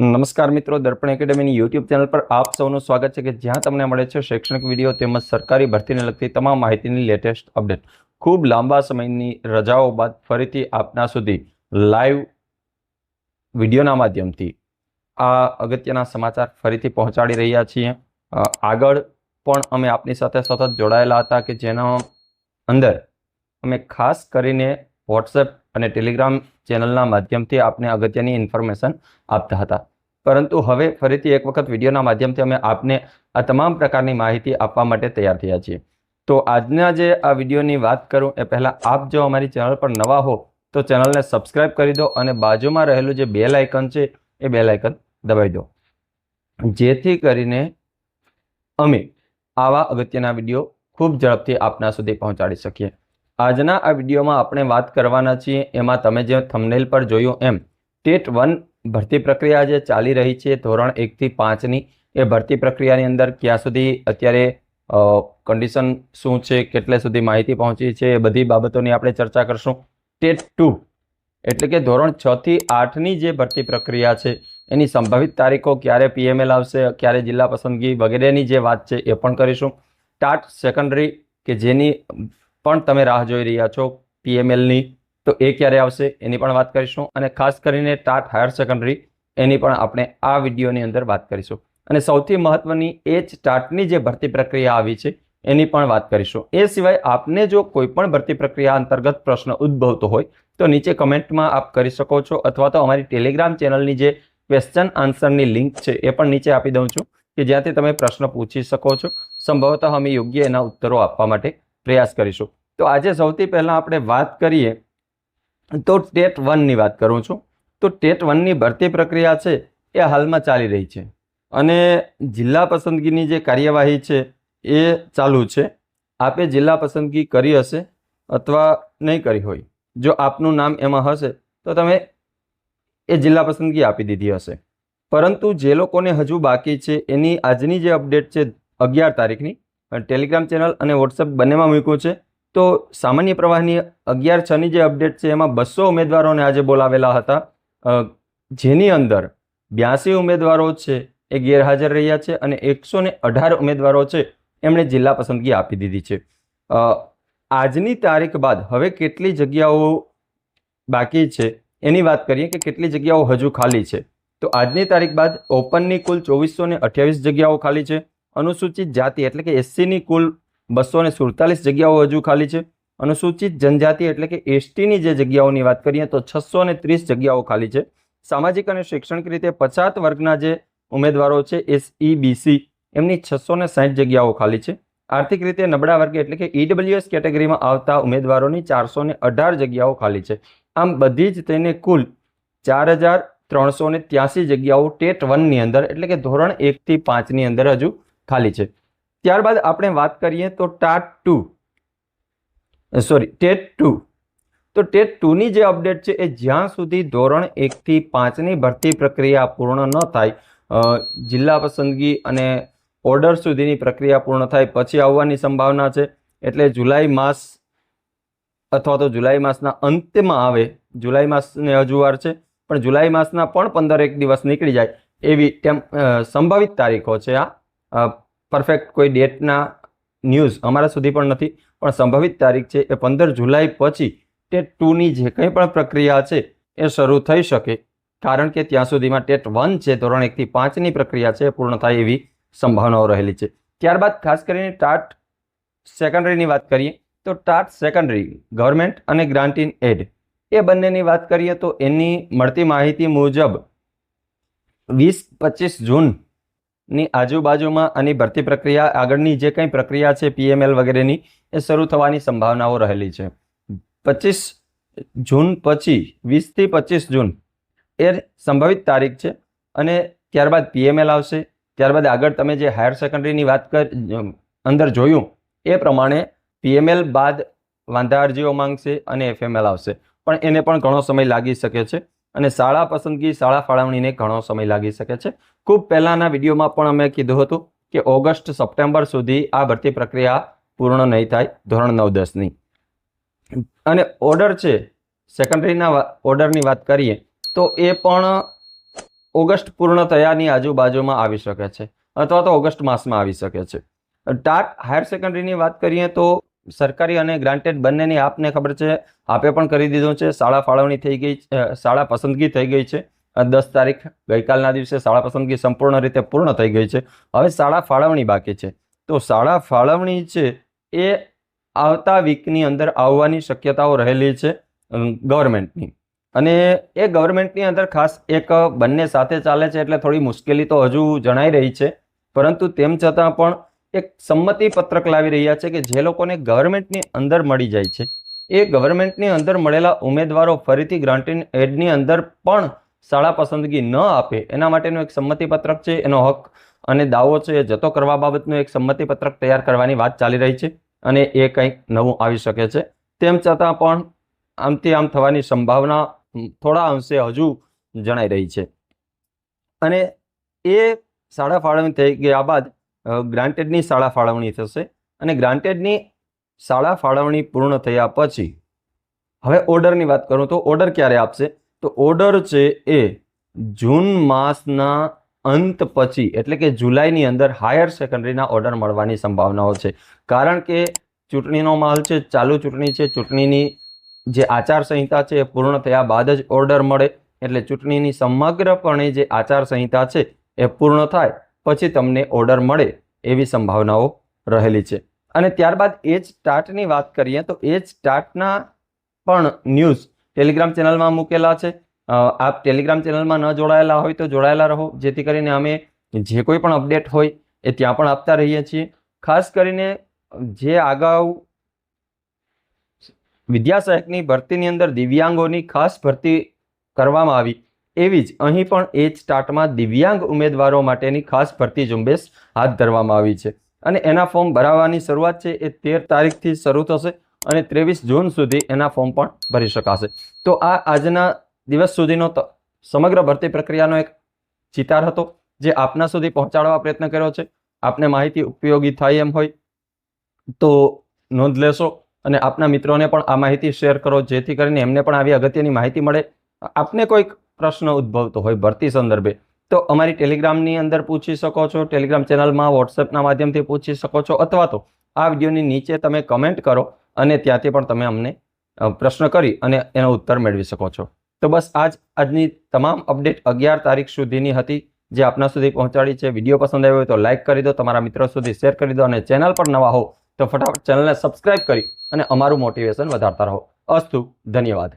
નમસ્કાર મિત્રો, દર્પણ એકેડેમીની YouTube channel પર આપ સૌનું સ્વાગત છે કે જ્યાં તમને મળે છે શૈક્ષણિક વીડિયો તેમજ સરકારી ભરતીને લગતી તમામ માહિતીની લેટેસ્ટ અપડેટ ખૂબ લાંબા સમયની રજાઓ બાદ ફરીથી આપના સુધી લાઈવ વિડીયોના માધ્યમથી આ અગત્યના સમાચાર ફરીથી પહોંચાડી રહ્યા છીએ. આગળ પણ અમે આપની સાથે સતત જોડાયેલા હતા કે જેના અંદર અમે ખાસ કરીને વોટ્સએપ અને ટેલિગ્રામ ચેનલના માધ્યમથી આપને અગત્યની ઇન્ફોર્મેશન આપતા હતા. પરંતુ હવે ફરીથી એક વખત વિડીયોના માધ્યમથી અમે આપને આ તમામ પ્રકારની માહિતી આપવા માટે તૈયાર થયા છીએ. તો આજના જે આ વિડીયોની વાત કરું એ પહેલાં આપ જો અમારી ચેનલ પર નવા હો, તો ચેનલને સબસ્ક્રાઇબ કરી દો અને બાજુમાં રહેલું જે બેલ આઇકન છે, એ બેલ આઇકન દબાવી દો. જેથી કરીને અમે આવા અગત્યના વીડિયો ખૂબ ઝડપથી આપના સુધી પહોંચાડી શકીએ. આજના આ વિડીયોમાં આપણે વાત કરવાના છીએ, એમાં તમે જે થમનેલ પર જોયું એમ, ટેટ વન ભરતી પ્રક્રિયા જે ચાલી રહી છે, ધોરણ એકથી પાંચની એ ભરતી પ્રક્રિયાની અંદર ક્યાં સુધી, અત્યારે કન્ડિશન શું છે, કેટલે સુધી માહિતી પહોંચી છે, એ બધી બાબતોની આપણે ચર્ચા કરશું. ટેટ ટુ એટલે કે ધોરણ છ થી આઠની જે ભરતી પ્રક્રિયા છે, એની સંભવિત તારીખો ક્યારે પીએમએલ આવશે, ક્યારે જિલ્લા પસંદગી વગેરેની જે વાત છે, એ પણ કરીશું. ટાટ સેકન્ડરી કે જેની પણ તમે રાહ જોઈ રહ્યા છો પીએમએલની તો એ ક્યારે આવશે એની પણ વાત કરીશું. અને ખાસ કરીને ટાટ હાયર સેકન્ડરી, એની પણ આપણે આ વિડીયોની અંદર વાત કરીશું. અને સૌથી મહત્વની એ જ ટાટની જે ભરતી પ્રક્રિયા આવી છે, એની પણ વાત કરીશું. એ સિવાય આપને જો કોઈ પણ ભરતી પ્રક્રિયા અંતર્ગત પ્રશ્ન ઉદ્ભવતો હોય, તો નીચે કમેન્ટમાં આપ કરી શકો છો અથવા તો અમારી ટેલિગ્રામ ચેનલની જે ક્વેશ્ચન આન્સરની લિંક છે, એ પણ નીચે આપી દઉં છું કે જ્યાંથી તમે પ્રશ્ન પૂછી શકો છો. સંભવતઃ અમે યોગ્ય એના ઉત્તરો આપવા માટે પ્રયાસ કરીશું. તો આજે સૌથી પહેલાં આપણે વાત કરીએ તો ટેટ વનની વાત કરું છું. તો ટેટ વનની ભરતી પ્રક્રિયા છે એ હાલમાં ચાલી રહી છે. અને જિલ્લા પસંદગીની જે કાર્યવાહી છે એ ચાલુ છે. આપે જિલ્લા પસંદગી કરી હશે અથવા નહીં કરી હોય. જો આપનું નામ એમાં હશે તો તમે એ જિલ્લા પસંદગી આપી દીધી હશે. પરંતુ જે લોકોને હજુ બાકી છે એની આજની જે અપડેટ છે અગિયાર તારીખની ટેલિગ્રામ ચેનલ અને વોટ્સએપ બંનેમાં મૂક્યું છે. તો સામાન્ય પ્રવાહની અગિયાર છની જે અપડેટ છે, એમાં બસો ઉમેદવારોને આજે બોલાવેલા હતા. જેની અંદર બ્યાસી ઉમેદવારો છે, એ ગેરહાજર રહ્યા છે અને એકસો અઢાર ઉમેદવારો છે, એમણે જિલ્લા પસંદગી આપી દીધી છે. આજની તારીખ બાદ હવે કેટલી જગ્યાઓ બાકી છે, એની વાત કરીએ કે કેટલી જગ્યાઓ હજુ ખાલી છે. તો આજની તારીખ બાદ ઓપનની કુલ ચોવીસો ને અઠ્યાવીસ જગ્યાઓ ખાલી છે. અનુસૂચિત જાતિ એટલે કે એસસીની કુલ બસો ને સુડતાલીસ જગ્યાઓ હજુ ખાલી છે. અનુસૂચિત જનજાતિ એટલે કે એસટીની જે જગ્યાઓની વાત કરીએ તો છસો ને ત્રીસ જગ્યાઓ ખાલી છે. સામાજિક અને શૈક્ષણિક રીતે પછાત વર્ગના જે ઉમેદવારો છે એસઈબીસી, એમની છસો ને સાઠ જગ્યાઓ ખાલી છે. આર્થિક રીતે નબળા વર્ગે એટલે કે ઈડબ્લ્યુએસ કેટેગરીમાં આવતા ઉમેદવારોની ચારસો ને અઢાર જગ્યાઓ ખાલી છે. આમ બધી જ તેને કુલ ચાર હજાર ત્રણસો ને ત્યાસી જગ્યાઓ ટેટ વનની અંદર એટલે કે ધોરણ એકથી પાંચની અંદર હજુ ખાલી છે. ત્યારબાદ આપણે વાત કરીએ તો TAT two. Sorry TET two. તો ટેટ ટુની જે અપડેટ છે એ જ્યાં સુધી ધોરણ એકથી પાંચની ભરતી પ્રક્રિયા પૂર્ણ ન થાય જિલ્લા પસંદગી અને ઓર્ડર સુધીની પ્રક્રિયા પૂર્ણ થાય પછી આવવાની સંભાવના છે. એટલે જુલાઈ માસ અથવા તો જુલાઈ માસના અંતમાં આવે. જુલાઈ માસને હજુ વાર છે, પણ જુલાઈ માસના પણ પંદર એક દિવસ નીકળી જાય એવી તેમ સંભવિત તારીખો છે આ. પરફેક્ટ કોઈ ડેટના ન્યૂઝ અમારા સુધી પણ નથી, પણ સંભવિત તારીખ છે એ પંદર જુલાઈ પછી ટેટ ટુની જે કંઈ પણ પ્રક્રિયા છે એ શરૂ થઈ શકે. કારણ કે ત્યાં સુધીમાં ટેટ વન છે, ધોરણ એકથી પાંચની પ્રક્રિયા છે પૂર્ણ થાય એવી સંભાવનાઓ રહેલી છે. ત્યારબાદ ખાસ કરીને ટાટ સેકન્ડરીની વાત કરીએ, તો ટાટ સેકન્ડરી ગવર્મેન્ટ અને ગ્રાન્ટ ઇન એડ એ બંનેની વાત કરીએ તો એની મળતી માહિતી મુજબ વીસ પચીસ જૂનની આજુબાજુમાં આની ભરતી પ્રક્રિયા, આગળની જે કંઈ પ્રક્રિયા છે પીએમએલ વગેરેની, એ શરૂ થવાની સંભાવનાઓ રહેલી છે. પચીસ જૂન પછી વીસથી પચીસ જૂન, એ સંભવિત તારીખ છે અને ત્યારબાદ પીએમએલ આવશે. ત્યારબાદ આગળ તમે જે હાયર સેકન્ડરીની વાત કર અંદર જોયું, એ પ્રમાણે પીએમએલ બાદ વાંધા અરજીઓ માંગશે અને એફએમએલ આવશે. પણ એને પણ ઘણો સમય લાગી શકે છે. અને શાળા પસંદગી, શાળા ફાળવણીને ઘણો સમય લાગી શકે છે. ખૂબ પહેલાંના વિડીયોમાં પણ અમે કીધું હતું કે ઓગસ્ટ, સપ્ટેમ્બર સુધી આ ભરતી પ્રક્રિયા પૂર્ણ નહીં થાય, ધોરણ નવ દસની અને ઓર્ડર છે, સેકન્ડરીના ઓર્ડરની વાત કરીએ, તો એ પણ ઓગસ્ટ પૂર્ણ થયાની આજુબાજુમાં આવી શકે છે, અથવા તો ઓગસ્ટ માસમાં આવી શકે છે. ટાટ, હાયર સેકન્ડરીની વાત કરીએ તો સરકારી અને ગ્રાન્ટેડ બંનેની આપને ખબર છે. આપે પણ કરી દીધું છે. શાળા ફાળવણી થઈ ગઈ શાળા પસંદગી થઈ ગઈ છે. દસ તારીખ ગઈકાલના દિવસે શાળા પસંદગી સંપૂર્ણ રીતે પૂર્ણ થઈ ગઈ છે. હવે શાળા ફાળવણી બાકી છે. તો શાળા ફાળવણી છે એ આવતા વીકની અંદર આવવાની શક્યતાઓ રહેલી છે ગવર્મેન્ટની. અને એ ગવર્મેન્ટની અંદર ખાસ એક બંને સાથે ચાલે છે એટલે થોડી મુશ્કેલી તો હજુ જણાઈ રહી છે. પરંતુ તેમ છતાં પણ એક સંમતિ પત્રક લાવી રહ્યા છે કે જે લોકોને ગવર્મેન્ટની અંદર મળી જાય છે. એ ગવર્મેન્ટની અંદર મળેલા ઉમેદવારો ફરીથી ગ્રાન્ટીન એડની અંદર પણ શાળા પસંદગી ન આપે, એના માટેનું એક સંમતિ પત્રક છે, એનો હક અને દાવો છે, એ જતો કરવા બાબતનું એક સંમતિ પત્રક તૈયાર કરવાની વાત ચાલી રહી છે અને એ કંઈક નવું આવી શકે છે. તેમ છતાં પણ આમથી આમ થવાની સંભાવના થોડા અંશે હજુ જણાઈ રહી છે. અને એ શાળા ફાળવણી થઈ ગયા બાદ ગ્રાન્ટેડની શાળા ફાળવણી થશે અને ગ્રાન્ટેડની શાળા ફાળવણી પૂર્ણ થયા પછી, હવે ઓર્ડરની વાત કરું તો ઓર્ડર ક્યારે આપશે? તો ઓર્ડર છે એ જૂન માસના અંત પછી, એટલે કે જુલાઈની અંદર હાયર સેકન્ડરીના ઓર્ડર મળવાની સંભાવનાઓ છે. કારણ કે ચૂંટણીનો માલ છે, ચાલુ ચૂંટણી છે, ચૂંટણીની જે આચારસંહિતા છે એ પૂર્ણ થયા બાદ જ ઓર્ડર મળે, એટલે ચૂંટણીની સમગ્રપણે જે આચારસંહિતા છે એ પૂર્ણ થાય પછી તમને ઓર્ડર મળે એવી સંભાવનાઓ રહેલી છે. અને ત્યારબાદ એ જ સ્ટાર્ટની વાત કરીએ તો એ જ સ્ટાર્ટના પણ ન્યૂઝ ટેલિગ્રામ ચેનલમાં મૂકેલા છે. આપ ટેલિગ્રામ ચેનલમાં ન જોડાયેલા હોય તો જોડાયેલા રહો. જેથી કરીને અમે જે કોઈ પણ અપડેટ હોય એ ત્યાં પણ આપતા રહીએ છીએ. ખાસ કરીને જે અગાઉ વિદ્યા સહાયકની ભરતીની અંદર દિવ્યાંગોની ખાસ ભરતી કરવામાં આવી. એવી જ અહીં પણ એ જ સ્ટાર્ટમાં દિવ્યાંગ ઉમેદવારો માટેની ખાસ ભરતી ઝુંબેશ હાથ ધરવામાં આવી છે. અને એના ફોર્મ ભરાવાની શરૂઆત છે એ તેર તારીખથી શરૂ થશે અને ત્રેવીસ જૂન સુધી એના ફોર્મ પણ ભરી શકાશે. તો આ આજના દિવસ સુધીનો સમગ્ર ભરતી પ્રક્રિયાનો એક ચિતાર હતો જે આપના સુધી પહોંચાડવા પ્રયત્ન કર્યો છે. આપને માહિતી ઉપયોગી થાય એમ હોય તો નોંધ લેશો અને આપના મિત્રોને પણ આ માહિતી શેર કરો જેથી કરીને એમને પણ આવી અગત્યની માહિતી મળે. આપને કોઈક પ્રશ્ન ઉદ્ભવતો હોય ભરતી સંદર્ભે. તો અમારી ટેલિગ્રામની અંદર પૂછી શકો છો, ટેલિગ્રામ ચેનલમાં, વોટ્સએપના માધ્યમથી પૂછી શકો છો, અથવા તો આ વિડીયોની નીચે તમે કમેન્ટ કરો અને ત્યાંથી પણ તમે અમને પ્રશ્ન કરી અને એનો ઉત્તર મેળવી શકો છો. તો બસ આજ, આજની તમામ અપડેટ અગિયાર તારીખ સુધીની હતી. જે આપના સુધી પહોંચાડી છે, વીડિયો પસંદ આવ્યો હોય તો લાઇક કરી દો, તમારા મિત્રો સુધી શેર કરી દો અને ચેનલ પર નવા હો તો ફટાફટ ચેનલને સબસ્ક્રાઇબ કરી અને અમારું મોટિવેશન વધારતા રહો. અસ્તુ, ધન્યવાદ.